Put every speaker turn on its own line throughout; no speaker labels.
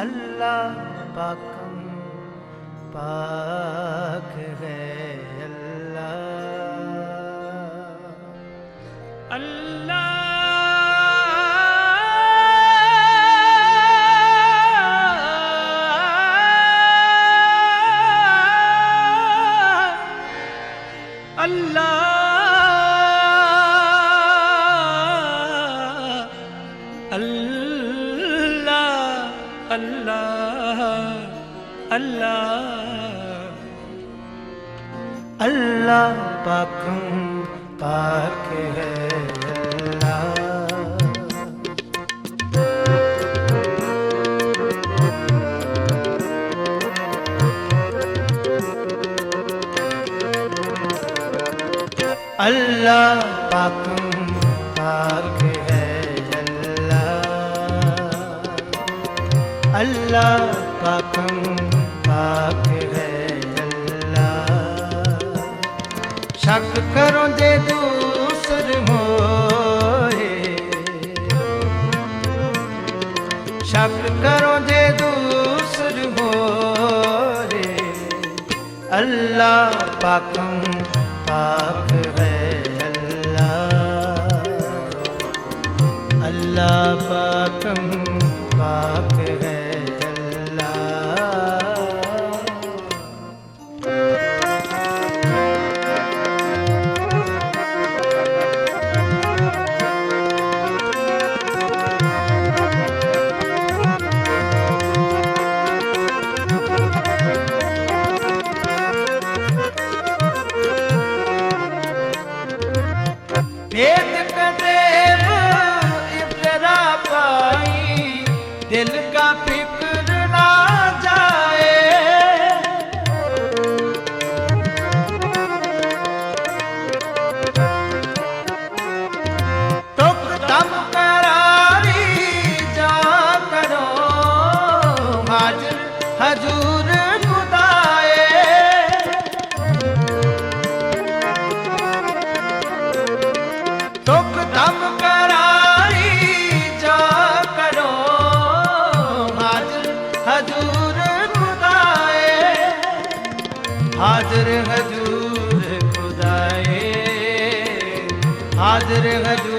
अल्लाह पाकम पाक है ਪਾਕ ਹੈ ਅੱਲਾ ਪਾਕਮ ਪਾਕ ਹੈ
ਅੱਲਾ ਅੱਲਾ
ਪਾਕਮ ਹੈ ਸ਼ੱਕ ਕਰੋ ਦੇ ਦੂਸਰ ਹੋਏ। ਸ਼ੱਕ ਕਰੋ ਦੇ ਦੂਸਰ ਹੋਏ। ਅੱਲਾ ਪਾਕੰ ਪਾਕ ਹੈ ਅੱਲਾ ਅੱਲਾ ਪਾਕੰ ਪਾਕ રે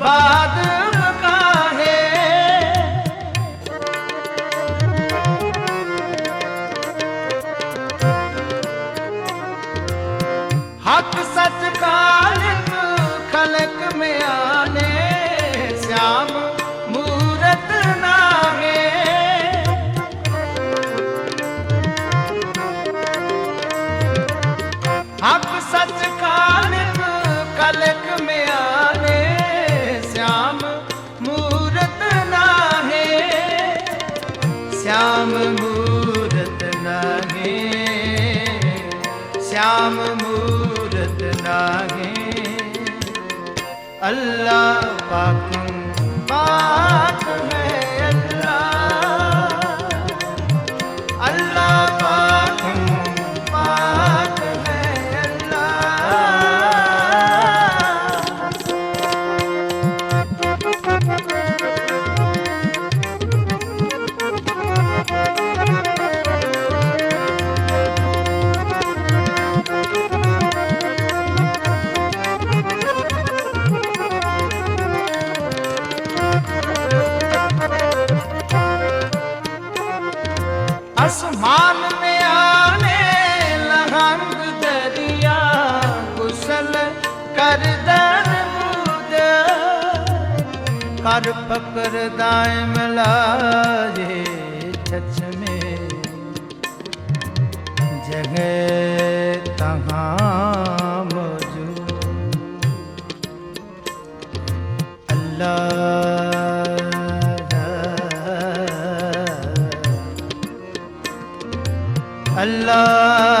ਬਾਦ
अल्लाह पाक पकड़ दाए मिलाए छछ में जगह तहाँ मौजूद अल्लाह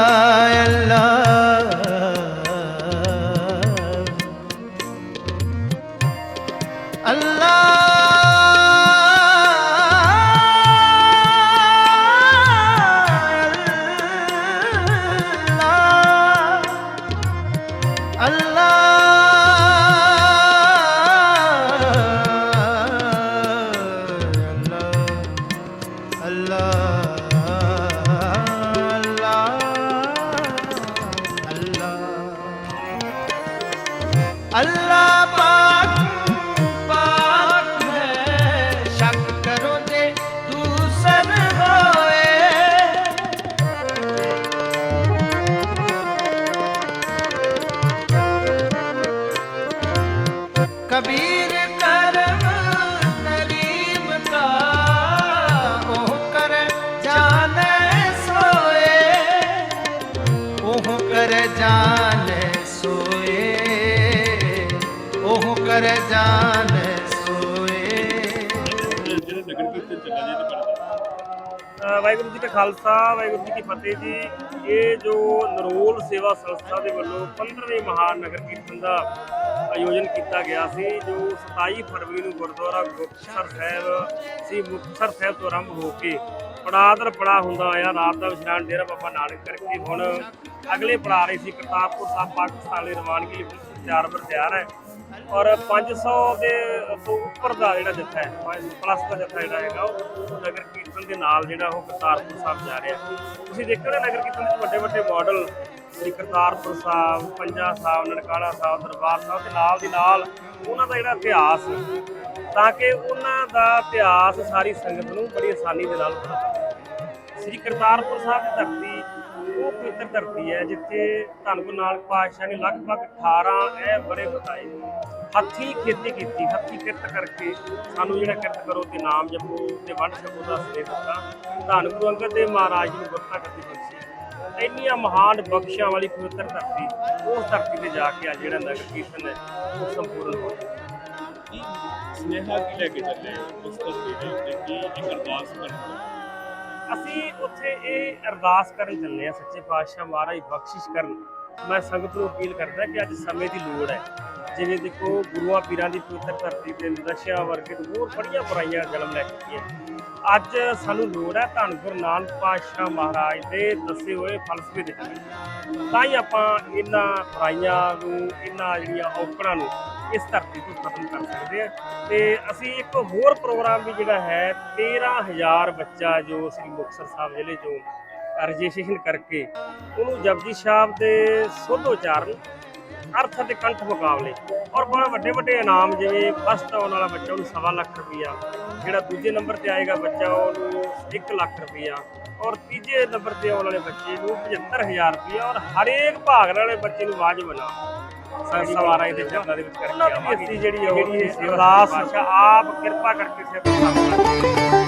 ਚੱਲਿਆ ਜੀ ਇਹਦੇ ਬਾਰੇ
ਅ, ਵਾਹਿਗੁਰੂ ਜੀ ਕਾ ਖਾਲਸਾ ਵਾਹਿਗੁਰੂ ਜੀ ਕੀ ਫਤਿਹ ਜੀ। ਇਹ ਜੋ ਨਰੋਲ ਸੇਵਾ ਸੰਸਥਾ ਦੇ ਵੱਲੋਂ 15ਵੇਂ ਮਹਾਨ ਨਗਰ ਕੀਰਤਨ ਦਾ ਆਯੋਜਨ ਕੀਤਾ ਗਿਆ ਸੀ ਜੋ 27 ਫਰਵਰੀ ਨੂੰ ਗੁਰਦੁਆਰਾ ਗੁਪਤਸਰ ਸਾਹਿਬ ਸੀ ਮੁਕਤਸਰ ਸਾਹਿਬ ਤੋਂ ਆਰੰਭ ਹੋ ਕੇ ਪੜਾਦਰ ਪੜਾ ਹੁੰਦਾ ਆਇਆ ਰਾਤ ਦਾ ਵਿਸ਼ਰਾਮ ਡੇਰਾ ਬਾਬਾ ਨਾਨਕ ਕਰਕੇ ਹੁਣ ਅਗਲੇ ਪੜਾ ਰਹੀ ਸੀ ਕਰਤਾਰਪੁਰ ਸਾਹਿਬ, ਪਾਕਿਸਤਾਨ ਲਈ ਰਵਾਨਗੀ ਲਈ ਬਿਲਕੁਲ ਤਿਆਰ ਬਰ ਤਿਆਰ ਹੈ। ਔਰ 500 ਦੇ ਤੋਂ ਉੱਪਰ ਦਾ ਜਿਹੜਾ ਜੱਥਾ ਹੈ ਪਲੱਸ ਦਾ ਜੱਥਾ ਜਿਹੜਾ ਹੈਗਾ, ਉਹ ਨਗਰ ਕੀਰਤਨ ਦੇ ਨਾਲ ਜਿਹੜਾ ਉਹ ਕਰਤਾਰਪੁਰ ਸਾਹਿਬ ਜਾ ਰਿਹਾ ਤੁਸੀਂ ਦੇਖੋ ਨਾ, ਨਗਰ ਕੀਰਤਨ ਵਿੱਚ ਵੱਡੇ ਵੱਡੇ ਮਾਡਲ ਸ੍ਰੀ ਕਰਤਾਰਪੁਰ ਸਾਹਿਬ, ਪੰਜਾ ਸਾਹਿਬ, ਨਨਕਾਣਾ ਸਾਹਿਬ, ਦਰਬਾਰ ਸਾਹਿਬ ਦੇ ਨਾਲ ਦੀ ਨਾਲ ਉਹਨਾਂ ਦਾ ਜਿਹੜਾ ਇਤਿਹਾਸ, ਤਾਂ ਕਿ ਉਹਨਾਂ ਦਾ ਇਤਿਹਾਸ, ਸਾਰੀ ਸੰਗਤ ਨੂੰ ਬੜੀ ਆਸਾਨੀ ਦੇ ਨਾਲ ਪਤਾ ਸ੍ਰੀ ਕਰਤਾਰਪੁਰ ਸਾਹਿਬ ਦੀ ਧਰਤੀ, ਉਹ ਪਵਿੱਤਰ ਧਰਤੀ ਹੈ, ਜਿੱਥੇ ਧੰਨ ਗੁਰੂ ਨਾਨਕ ਪਾਤਸ਼ਾਹ ਨੇ ਲਗਭਗ 18 ਇਹ ਬਰੇ ਬਤਾਏ ਹੱਥੀਂ ਖੇਤੀ ਕੀਤੀ, ਹੱਥੀਂ ਕਿਰਤ ਕਰਕੇ ਸਾਨੂੰ ਜਿਹੜਾ ਕਿਰਤ ਕਰੋ ਤੇ ਨਾਮ ਜਪੋ ਤੇ ਵੰਡ ਛਕੋ ਦਾ ਸਨੇਹ ਦਿੱਤਾ। ਧੰਨ ਗੁਰੂ ਅੰਗਦ ਦੇਵ ਮਹਾਰਾਜ ਨੂੰ ਗੁਰਤਾ ਗੱਦੀ ਬਖਸ਼ੀ ਇੰਨੀਆਂ ਮਹਾਨ ਬਖਸ਼ਾਂ ਵਾਲੀ ਪਵਿੱਤਰ ਧਰਤੀ, ਉਸ ਧਰਤੀ ਤੇ ਜਾ ਕੇ ਆ ਜਿਹੜਾ ਨਗਰ ਕੀਰਤਨ ਹੈ, ਉਹ ਸੰਪੂਰਨ ਹੋ ਗਿਆ।
ਸੁਨੇਹਾ ਕੀ ਲੈ ਕੇ ਚੱਲੇ ਉਸ ਤਸਵੀਰ ਦੇ ਉੱਤੇ? ਕੀ ਇੱਕ ਅਰਦਾਸ ਕਰਨ
ਅਸੀਂ ਉੱਥੇ ਇਹ ਅਰਦਾਸ ਕਰਨ ਚੱਲੇ ਆ ਸੱਚੇ ਪਾਤਸ਼ਾਹ ਮਹਾਰਾਜ ਬਖਸ਼ਿਸ਼ ਕਰਨ। ਮੈਂ ਸੰਗਤ ਨੂੰ ਅਪੀਲ ਕਰਦਾ ਕਿ ਅੱਜ ਸਮੇਂ ਦੀ ਲੋੜ ਹੈ। ਜਿਵੇਂ ਦੇਖੋ, ਗੁਰੂਆਂ ਪੀਰਾਂ ਦੀ ਪਵਿੱਤਰ ਧਰਤੀ ਤੇ ਨਸ਼ਿਆਂ ਵਰਗੇ ਹੋਰ ਬੜੀਆਂ ਬੁਰਾਈਆਂ ਜਨਮ ਲੈ ਚੁੱਕੀਆਂ। ਅੱਜ ਸਾਨੂੰ ਲੋੜ ਹੈ ਧੰਨ ਗੁਰੂ ਨਾਨਕ ਪਾਤਸ਼ਾਹ ਮਹਾਰਾਜ ਦੇ ਦੱਸੇ ਹੋਏ ਫਲਸਫੇ ਦੇ। ਤਾਂ ਹੀ ਆਪਾਂ ਇਹਨਾਂ ਬੁਰਾਈਆਂ ਨੂੰ, ਇਹਨਾਂ ਜਿਹੜੀਆਂ ਔਕੜਾਂ ਨੂੰ ਇਸ ਧਰਤੀ ਤੋਂ ਖਤਮ ਕਰ ਸਕਦੇ ਆ। ਤੇ ਅਸੀਂ ਇੱਕ ਹੋਰ ਪ੍ਰੋਗਰਾਮ ਵੀ ਜਿਹੜਾ ਹੈ 13000 ਬੱਚਾ ਜੋ ਸ੍ਰੀ ਮੁਕਤਸਰ ਸਾਹਿਬ ਜ਼ਿਲ੍ਹੇ ਚੋਂ ਰਜਿਸਟ੍ਰੇਸ਼ਨ ਕਰਕੇ ਉਹਨੂੰ ਜਪਜੀ ਸਾਹਿਬ ਦੇ ਸੋਧ ਉਚਾਰਨ ਅਰਥ ਅਤੇ ਕੰਠ ਮੁਕਾਬਲੇ ਔਰ ਬੜੇ ਵੱਡੇ ਵੱਡੇ ਇਨਾਮ ਜਿਵੇਂ ਫਸਟ ਆਉਣ ਵਾਲਾ ਬੱਚਾ, ਉਹਨੂੰ ਸਵਾ ਲੱਖ ਰੁਪਈਆ, ਜਿਹੜਾ ਦੂਜੇ ਨੰਬਰ ਤੇ ਆਏਗਾ ਬੱਚਾ, ਉਹਨੂੰ 1 ਲੱਖ ਰੁਪਈਆ ਔਰ ਤੀਜੇ ਨੰਬਰ ਤੇ ਆਉਣ ਵਾਲੇ ਬੱਚੇ ਨੂੰ 75000 ਰੁਪਈਆ ਔਰ ਹਰੇਕ ਭਾਗ ਵਾਲੇ ਬੱਚੇ ਨੂੰ ਵਾਜਬ ਨਾ ਸਵਾਰਾ ਚਰਨਾਂ ਦੇ ਵਿੱਚ ਕਰਕੇ ਆਵਾਂਗੇ। ਜਿਹੜੀ ਜਿਹੜੀ ਆਪ ਕਿਰਪਾ ਕਰਕੇ ਰੱਖ